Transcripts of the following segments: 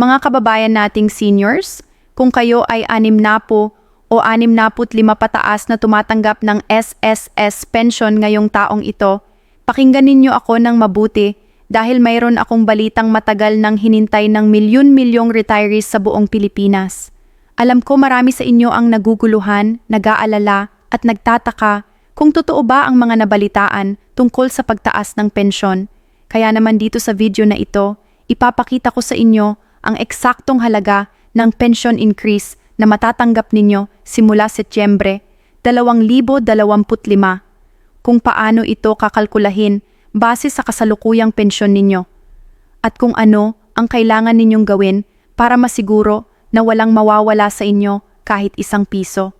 Mga kababayan nating seniors, kung kayo ay anim na po o anim na lima pataas na tumatanggap ng SSS pension ngayong taong ito, pakinggan ninyo ako ng mabuti dahil mayroon akong balitang matagal nang hinintay ng milyon-milyong retirees sa buong Pilipinas. Alam ko marami sa inyo ang naguguluhan, nag-aalala at nagtataka kung totoo ba ang mga nabalitaan tungkol sa pagtaas ng pensyon. Kaya naman dito sa video na ito, ipapakita ko sa inyo ang eksaktong halaga ng pension increase na matatanggap ninyo simula Setyembre 2025 kung paano ito kakalkulahin base sa kasalukuyang pensyon ninyo at kung ano ang kailangan ninyong gawin para masiguro na walang mawawala sa inyo kahit isang piso.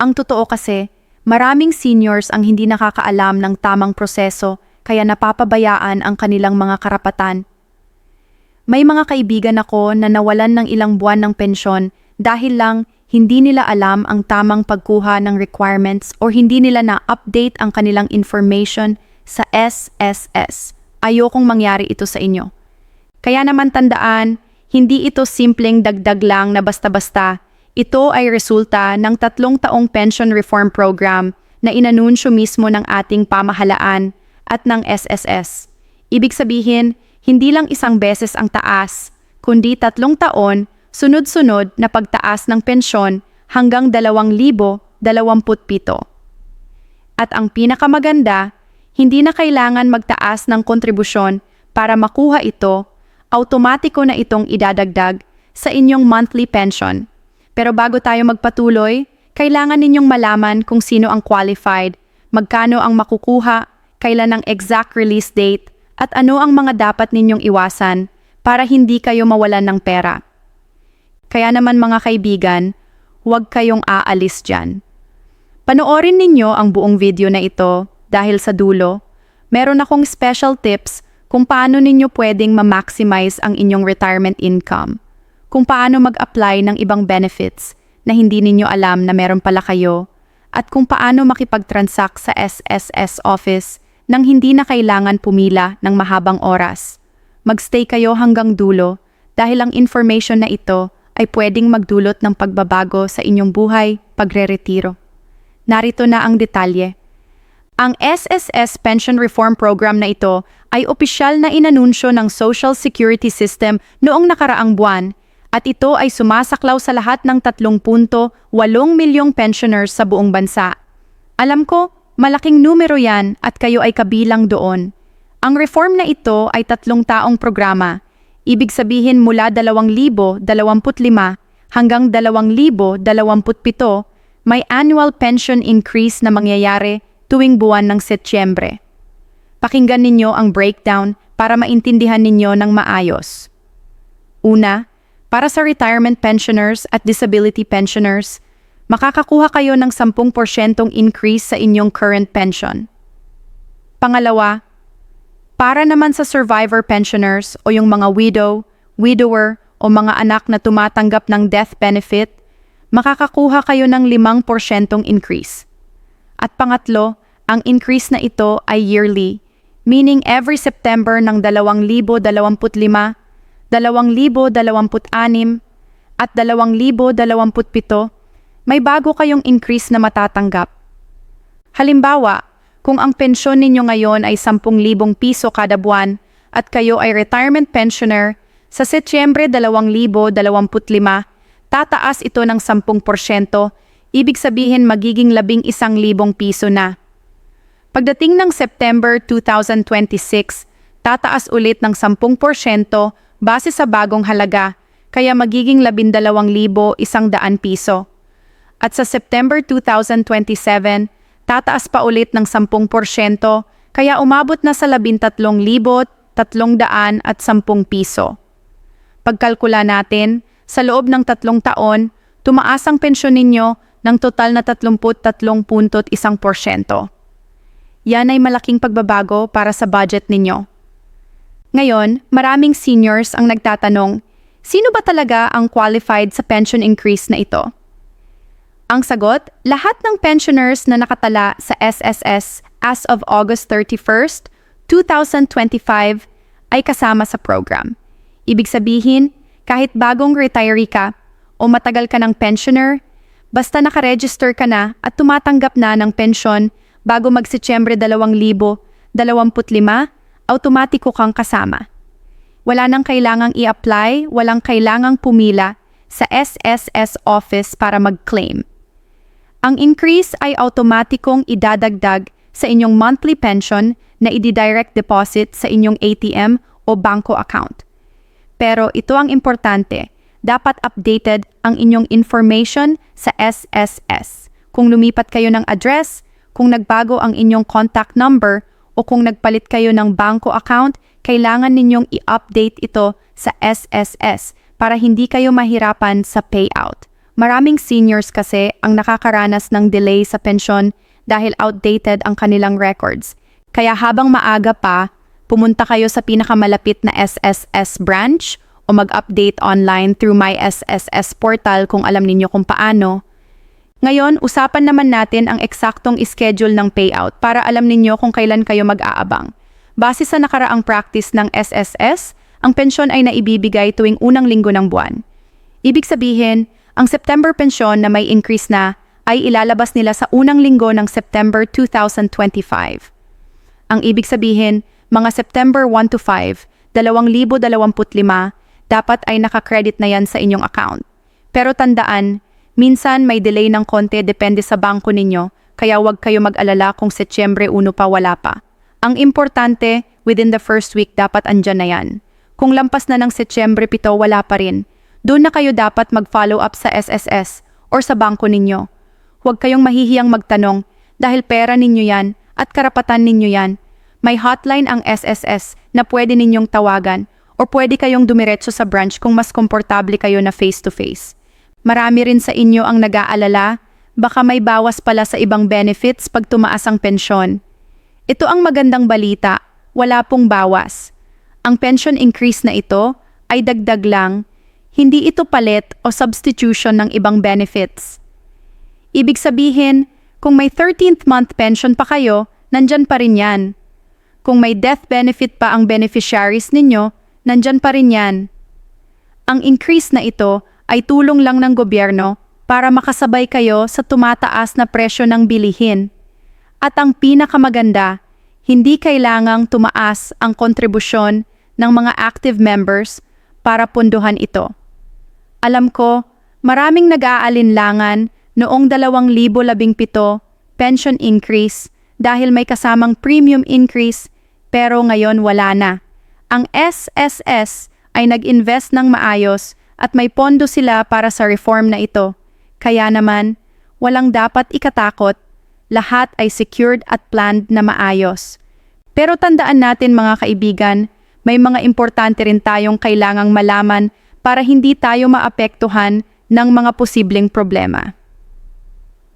Ang totoo kasi, maraming seniors ang hindi nakakaalam ng tamang proseso kaya napapabayaan ang kanilang mga karapatan. May mga kaibigan ako na nawalan ng ilang buwan ng pensyon dahil lang hindi nila alam ang tamang pagkuha ng requirements or hindi nila na-update ang kanilang information sa SSS. Ayokong mangyari ito sa inyo. Kaya naman tandaan, hindi ito simpleng dagdag lang na basta-basta. Ito ay resulta ng tatlong taong pension reform program na inanunsyo mismo ng ating pamahalaan at ng SSS. Ibig sabihin, hindi lang isang beses ang taas, kundi tatlong taon sunod-sunod na pagtaas ng pensyon hanggang 2027. At ang pinakamaganda, hindi na kailangan magtaas ng kontribusyon para makuha ito, automatiko na itong idadagdag sa inyong monthly pension. Pero bago tayo magpatuloy, kailangan ninyong malaman kung sino ang qualified, magkano ang makukuha, kailan ang exact release date, at ano ang mga dapat ninyong iwasan para hindi kayo mawalan ng pera. Kaya naman mga kaibigan, huwag kayong aalis dyan. Panoorin ninyo ang buong video na ito dahil sa dulo, meron akong special tips kung paano ninyo pwedeng ma-maximize ang inyong retirement income, kung paano mag-apply ng ibang benefits na hindi ninyo alam na meron pala kayo, at kung paano makipag-transact sa SSS office nang hindi na kailangan pumila ng mahabang oras. Magstay kayo hanggang dulo dahil ang information na ito ay pwedeng magdulot ng pagbabago sa inyong buhay pagre-retiro. Narito na ang detalye. Ang SSS Pension Reform Program na ito ay opisyal na inanunsyo ng Social Security System noong nakaraang buwan at ito ay sumasaklaw sa lahat ng 3.8 milyong pensioners sa buong bansa. Alam ko, malaking numero yan at kayo ay kabilang doon. Ang reform na ito ay tatlong taong programa Ibig sabihin mula 2025 hanggang 2027, may annual pension increase na mangyayari tuwing buwan ng Setyembre. Pakinggan ninyo ang breakdown para maintindihan ninyo ng maayos. Una, para sa retirement pensioners at disability pensioners, makakakuha kayo ng 10% increase sa inyong current pension. Pangalawa, para naman sa survivor pensioners o yung mga widow, widower o mga anak na tumatanggap ng death benefit, makakakuha kayo ng 5% increase. At pangatlo, ang increase na ito ay yearly, meaning every September ng 2025, 2026, at 2027, may bago kayong increase na matatanggap. Halimbawa, kung ang pensyon ninyo ngayon ay 10,000 piso kada buwan at kayo ay retirement pensioner, sa Setyembre 2025, tataas ito ng 10%, ibig sabihin magiging 11,000 piso na. Pagdating ng September 2026, tataas ulit ng 10% base sa bagong halaga, kaya magiging 12,100 piso. At sa September 2027, tataas pa ulit ng 10%, kaya umabot na sa 13,310 at 10 piso. Pagkalkula natin, sa loob ng tatlong taon, tumaas ang pensyon ninyo ng total na 33.1%. Yan ay malaking pagbabago para sa budget ninyo. Ngayon, maraming seniors ang nagtatanong, sino ba talaga ang qualified sa pension increase na ito? Ang sagot, lahat ng pensioners na nakatala sa SSS as of August 31st, 2025 ay kasama sa program. Ibig sabihin, Kahit bagong retiree ka o matagal ka ng pensioner, basta nakaregister ka na at tumatanggap na ng pensyon bago mag-Setyembre 2025, automatiko kang kasama. Wala nang kailangang i-apply, walang kailangang pumila sa SSS office para mag-claim. Ang increase ay automatikong idadagdag sa inyong monthly pension na i-direct deposit sa inyong ATM o banko account. Pero ito ang importante, dapat updated ang inyong information sa SSS. Kung lumipat kayo ng address, kung nagbago ang inyong contact number, o kung nagpalit kayo ng banko account, kailangan ninyong i-update ito sa SSS para hindi kayo mahirapan sa payout. Maraming seniors kasi ang nakakaranas ng delay sa pensyon dahil outdated ang kanilang records. Kaya habang maaga pa, pumunta kayo sa pinakamalapit na SSS branch o mag-update online through my SSS portal kung alam ninyo kung paano. Ngayon, usapan naman natin ang eksaktong schedule ng payout para alam ninyo kung kailan kayo mag-aabang. Base sa nakaraang practice ng SSS, ang pensyon ay naibibigay tuwing unang linggo ng buwan. Ibig sabihin, ang September pensyon na may increase na ay ilalabas nila sa unang linggo ng September 2025. Ang ibig sabihin, mga September 1 to 5, 2025, dapat ay nakakredit na yan sa inyong account. Pero tandaan, minsan may delay ng konti depende sa bangko ninyo, kaya huwag kayo mag-alala kung Setyembre 1 pa wala pa. Ang importante, within the first week dapat andyan na yan. Kung lampas na ng Setyembre 7 wala pa rin, doon na kayo dapat mag-follow up sa SSS or sa bangko ninyo. Huwag kayong mahihiyang magtanong dahil pera ninyo yan at karapatan ninyo yan. May hotline ang SSS na pwede ninyong tawagan o pwede kayong dumiretso sa branch kung mas komportable kayo na face-to-face. Marami rin sa inyo ang nag-aalala, baka may bawas pala sa ibang benefits pag tumaas ang pensyon. Ito ang magandang balita, wala pong bawas. Ang pension increase na ito ay dagdag lang, hindi ito palit o substitution ng ibang benefits. Ibig sabihin, kung may 13th month pension pa kayo, nandyan pa rin yan. Kung may death benefit pa ang beneficiaries ninyo, nandyan pa rin yan. Ang increase na ito ay tulong lang ng gobyerno para makasabay kayo sa tumataas na presyo ng bilihin. At ang pinakamaganda, hindi kailangang tumaas ang kontribusyon ng mga active members para punduhan ito. Alam ko, maraming nag-aalinlangan noong 2017 pension increase dahil may kasamang premium increase pero ngayon wala na. Ang SSS ay nag-invest ng maayos at may pondo sila para sa reform na ito. Kaya naman, walang dapat ikatakot, lahat ay secured at planned na maayos. Pero tandaan natin mga kaibigan, may mga importante rin tayong kailangang malaman para hindi tayo maapektuhan ng mga posibleng problema.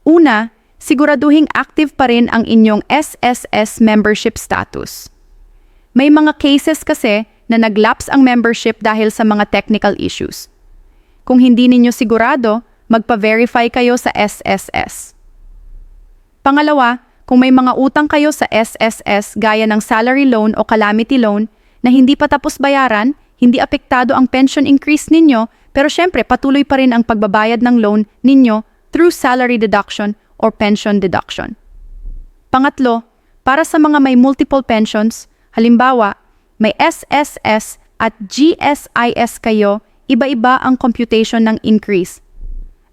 Una, siguraduhing active pa rin ang inyong SSS membership status. May mga cases kasi na naglaps ang membership dahil sa mga technical issues. Kung hindi ninyo sigurado, magpa-verify kayo sa SSS. Pangalawa, kung may mga utang kayo sa SSS gaya ng salary loan o calamity loan na hindi pa tapos bayaran, hindi apektado ang pension increase ninyo, pero syempre patuloy pa rin ang pagbabayad ng loan ninyo through salary deduction or pension deduction. Pangatlo, para sa mga may multiple pensions, halimbawa, may SSS at GSIS kayo, iba-iba ang computation ng increase.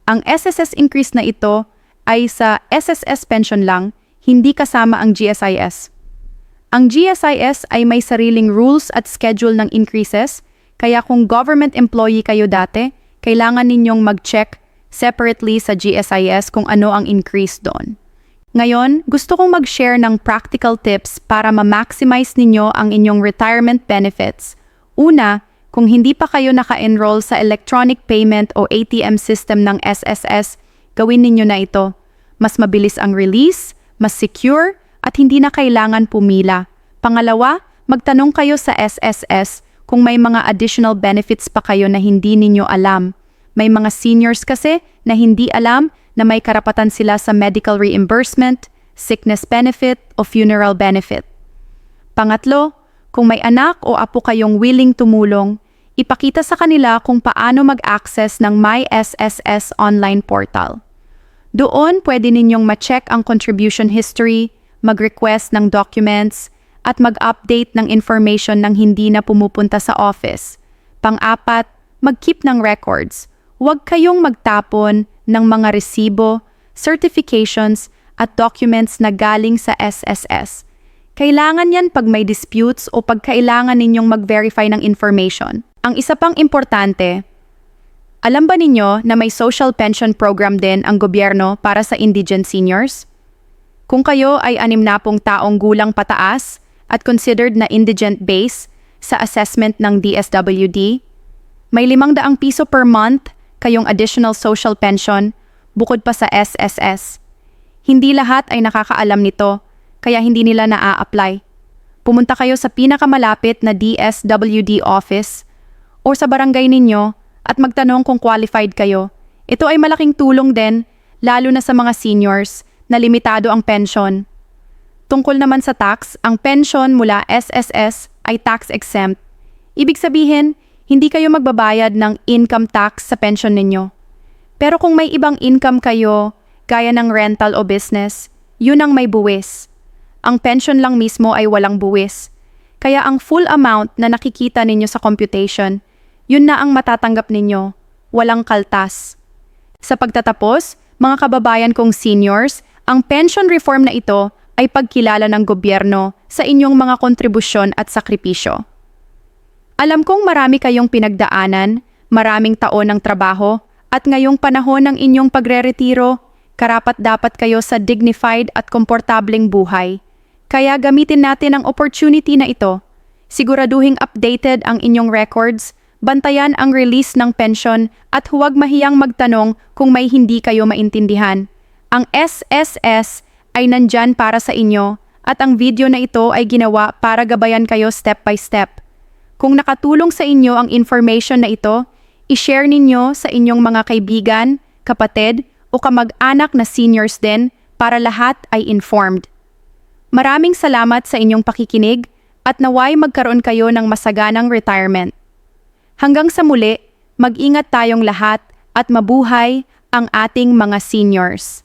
Ang SSS increase na ito ay sa SSS pension lang, hindi kasama ang GSIS. Ang GSIS ay may sariling rules at schedule ng increases, kaya kung government employee kayo dati, kailangan ninyong mag-check separately sa GSIS kung ano ang increase doon. Ngayon, gusto kong mag-share ng practical tips para ma-maximize ninyo ang inyong retirement benefits. Una, kung hindi pa kayo naka-enroll sa electronic payment o ATM system ng SSS, gawin ninyo na ito. Mas mabilis ang release, mas secure, at hindi na kailangan pumila. Pangalawa, magtanong kayo sa SSS kung may mga additional benefits pa kayo na hindi ninyo alam. May mga seniors kasi na hindi alam na may karapatan sila sa medical reimbursement, sickness benefit o funeral benefit. Pangatlo, kung may anak o apo kayong willing tumulong, ipakita sa kanila kung paano mag-access ng My SSS online portal. Doon pwede ninyong ma-check ang contribution history, mag-request ng documents, at mag-update ng information ng hindi na pumupunta sa office. Pang-apat, mag-keep ng records. Huwag kayong magtapon ng mga resibo, certifications, at documents na galing sa SSS. Kailangan yan pag may disputes o pag kailangan ninyong mag-verify ng information. Ang isa pang importante, alam ba ninyo na may social pension program din ang gobyerno para sa indigent seniors? Kung kayo ay anim na pong taong gulang pataas at considered na indigent base sa assessment ng DSWD, may limang daang piso per month kayong additional social pension bukod pa sa SSS. Hindi lahat ay nakakaalam nito, kaya hindi nila na-apply. Pumunta kayo sa pinakamalapit na DSWD office o sa barangay ninyo at magtanong kung qualified kayo. Ito ay malaking tulong din, lalo na sa mga seniors na limitado ang pension. Tungkol naman sa tax, ang pension mula SSS ay tax exempt. Ibig sabihin, hindi kayo magbabayad ng income tax sa pension ninyo. Pero kung may ibang income kayo, gaya ng rental o business, yun ang may buwis. Ang pension lang mismo ay walang buwis. Kaya ang full amount na nakikita ninyo sa computation, yun na ang matatanggap ninyo, walang kaltas. Sa pagtatapos, mga kababayan kong seniors, ang pension reform na ito ay pagkilala ng gobyerno sa inyong mga kontribusyon at sakripisyo. Alam kong marami kayong pinagdaanan, maraming taon ng trabaho, at ngayong panahon ng inyong pagre-retiro, karapat dapat kayo sa dignified at komportableng buhay. Kaya gamitin natin ang opportunity na ito. Siguraduhing updated ang inyong records, bantayan ang release ng pension at huwag mahiyang magtanong kung may hindi kayo maintindihan. Ang SSS ay nandyan para sa inyo at ang video na ito ay ginawa para gabayan kayo step by step. Kung nakatulong sa inyo ang information na ito, i-share ninyo sa inyong mga kaibigan, kapatid o kamag-anak na seniors din para lahat ay informed. Maraming salamat sa inyong pakikinig at naway magkaroon kayo ng masaganang retirement. Hanggang sa muli, mag-ingat tayong lahat at mabuhay ang ating mga seniors.